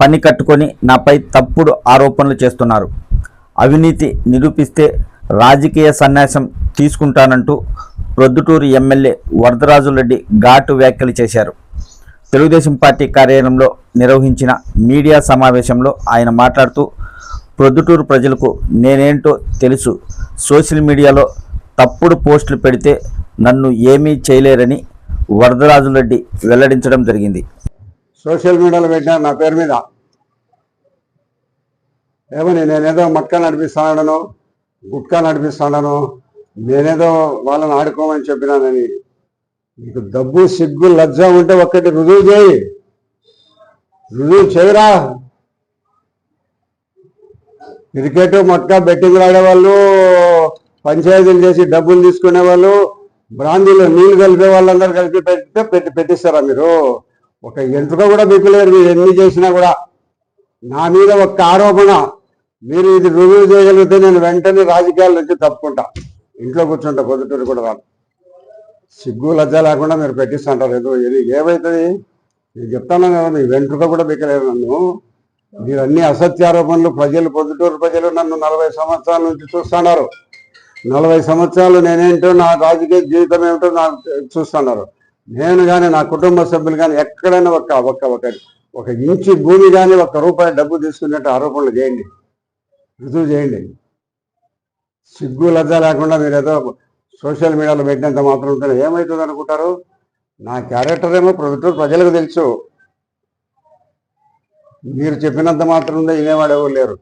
పని కట్టుకొని నాపై తప్పుడు ఆరోపణలు చేస్తున్నారు. అవినీతి నిరూపిస్తే రాజకీయ సన్యాసం తీసుకుంటానంటూ ప్రొద్దుటూరు ఎమ్మెల్యే వరదరాజులరెడ్డి ఘాటు వ్యాఖ్యలు చేశారు. తెలుగుదేశం పార్టీ కార్యాలయంలో నిర్వహించిన మీడియా సమావేశంలో ఆయన మాట్లాడుతూ ప్రొద్దుటూరు ప్రజలకు నేనేంటో తెలుసు. సోషల్ మీడియాలో తప్పుడు పోస్టులు పెడితే నన్ను ఏమీ చేయలేరని వరదరాజులరెడ్డి వెల్లడించడం జరిగింది. సోషల్ మీడియాలో పెట్టినారు నా పేరు మీద. ఏమని నేనేదో మట్కా నడిపిస్తాను గుట్కా నడిపిస్తాను నేనేదో వాళ్ళని ఆడుకోమని చెప్పినానని నీకు డబ్బు సిగ్గు లజ్జ ఉంటే ఒక్కటి రుజువు చేయి. రుజువు చేయరా? క్రికెట్ మొట్ట బెట్టింగ్ ఆడేవాళ్ళు పంచాయతీలు చేసి డబ్బులు తీసుకునే వాళ్ళు బ్రాందీలో నీళ్ళు కలిపే వాళ్ళందరూ కలిపి పెట్టితే పెట్టి పెట్టిస్తారా మీరు? ఒక ఎంట్రుక కూడా మీకు లేదు. మీరు ఎన్ని చేసినా కూడా నా మీద ఒక ఆరోపణ మీరు ఇది రుజువు చేయగలిగితే నేను వెంటనే రాజకీయాల నుంచి తప్పుకుంటా. ఇంట్లో కూర్చుంటా పొద్దుటూరు కూడా రాను. సిగ్గు లజ్జ లేకుండా మీరు పెట్టిస్తుంటారు ఏదో ఇది ఏమవుతుంది నేను చెప్తాను కదా మీ వెంట్రుక కూడా బిక్కలేదు నన్ను. మీరు అన్ని అసత్యారోపణలు ప్రజలు పొద్దుటూరు ప్రజలు నన్ను నలభై సంవత్సరాల నుంచి చూస్తున్నారు. నలభై సంవత్సరాలు నేనేంటో నా రాజకీయ జీవితం ఏమిటో నాకు చూస్తున్నారు. నేను కానీ నా కుటుంబ సభ్యులు కానీ ఎక్కడైనా ఒక ఒక ఒక ఒక ఇంచి భూమి కానీ ఒక్క రూపాయి డబ్బు తీసుకునేట్టు ఆరోపణలు చేయండి. రుజువు చేయండి. సిగ్గు లజ్జ లేకుండా మీరు ఏదో సోషల్ మీడియాలో పెట్టినంత మాత్రం ఉంటే ఏమవుతుంది అనుకుంటారు? నా క్యారెక్టర్ ఏమో ప్రభుత్వం ప్రజలకు తెలుసు. మీరు చెప్పినంత మాత్రం ఉందో వినేవాడు ఎవరు లేరు.